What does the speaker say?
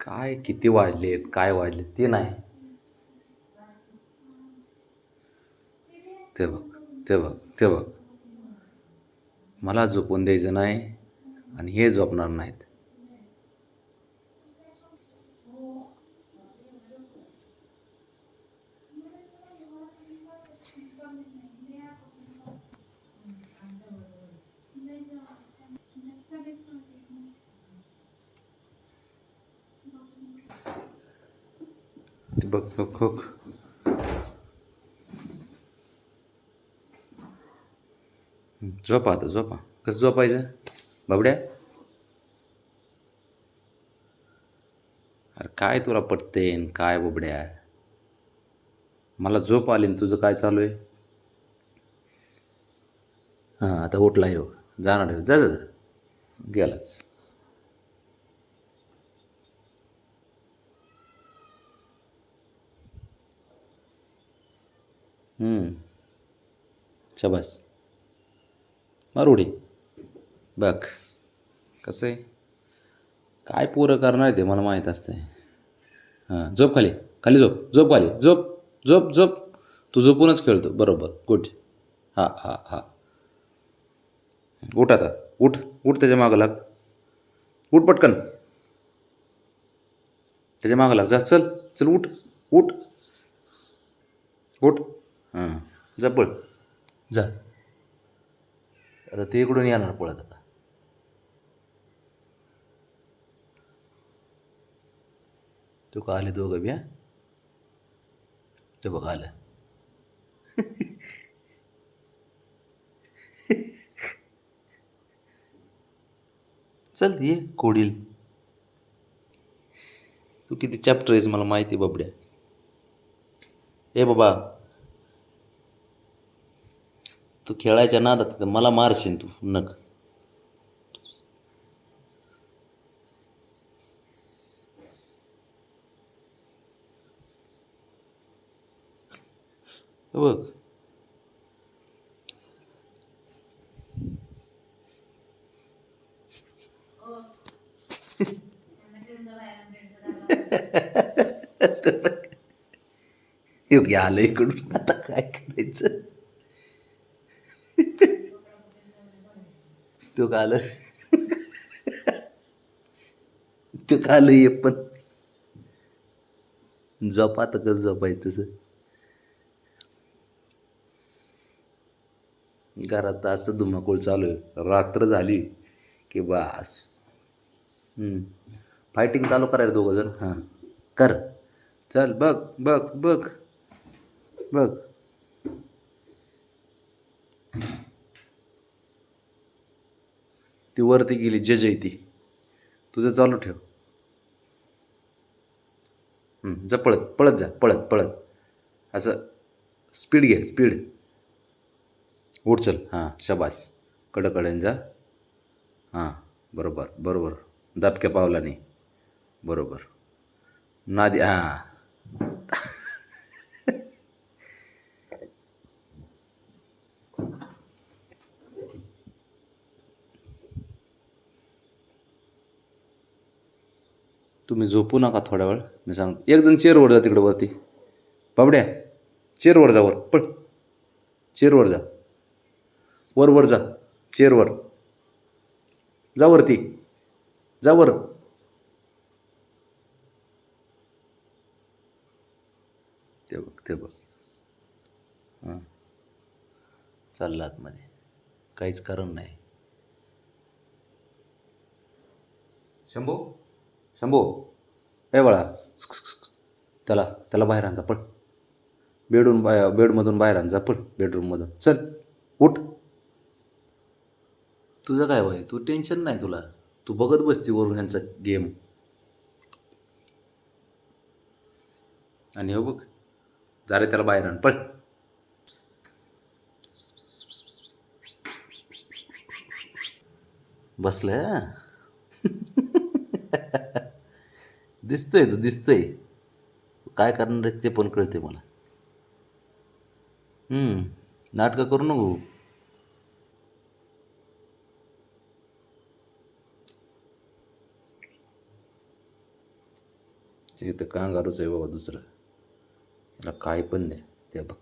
काय किती वाजलेत काय वाजलेत ते नाही. ते बघ ते बघ ते बघ. मला झोपून द्यायचं नाही आणि हे झोपणार नाहीत. ते बघ बघ. झोपा आता झोपा. कसं झोपायचं? बाबड्या? अरे काय तुला पटते काय बाबड्या? मला झोप आली ना तुझं काय चालू आहे? हां आता उठला येऊ जाणार हो जा जा जा. गेलाच. शाबास. मार उडी बघ. कसं? आहे काय पोरं करणार ते मला माहीत असते. हां झोप खाली. खाली झोप. झोप खाली. झोप. झोप झोप. तू झोपूनच खेळतो. बरोबर. गुड. हां हां हां. उठ आता. उठ. उठ त्याच्या मागं लाग. उठ पटकन. त्याच्या मागं लाग. जा चल. चल उठ. उठ. उठ. हां. जा पळ. जा. आता ते इकडून येणार पळत आता. तू का आले दोघं बी ते बघा आलं. चल ये कोडील. तू किती चॅप्टर आहेस मला माहिती बाबड्या. ए बाबा तू खेळायच्या नादात मला मारशील तू नक. बघ. योग्य आलं इकडून आता काय करायचं? तो काल तो काल ये पण झोप आता कसं झोपाय तसं? घरात असं धुमाकूळ चालू आहे. रात्र झाली की बास. फायटिंग चालू करायला दोघं जण? हां. कर. चल बघ बघ बघ. बघ. ती वरती गेली जज आहे ती. तुझं चालू ठेव. जा पळत पळत जा पळत पळत. असं स्पीड घे स्पीड. उठचल हां शबास. कडकडेन जा. हां बरोबर बरोबर. दाबक्या पावलाने. बरोबर. नादी हां. तुम्ही झोपू नका थोड्या वेळ मी सांग एक जण चेअरवर जा तिकडं वरती. बाबड्या चेअरवर जा वर. पळ. चेअरवर जा. वर वर जा. चेअरवर जा वरती. जा वर. ते बघ ते बघ. हां. चालला आतमध्ये. काहीच कारण नाही. शंभू? शंभू ए बाळा. त्याला त्याला बाहेर आणजा पळ. बेडून बाय बेडमधून बाहेर आणजा पळ बेडरूममधून. चल उठ. तुझं काय भाई? तू टेन्शन नाही तुला. तू बघत बसती वरून ह्यांचा गेम. आणि हो बघ जा रे त्याला बाहेर आण पळ. बसलं दिसतंय तू दिसतोय. काय करणार आहे ते पण कळते मला. नाटकं करू नको. ते तर कांगारूच आहे बाबा दुसरं. याला काय पण द्या ते बघ.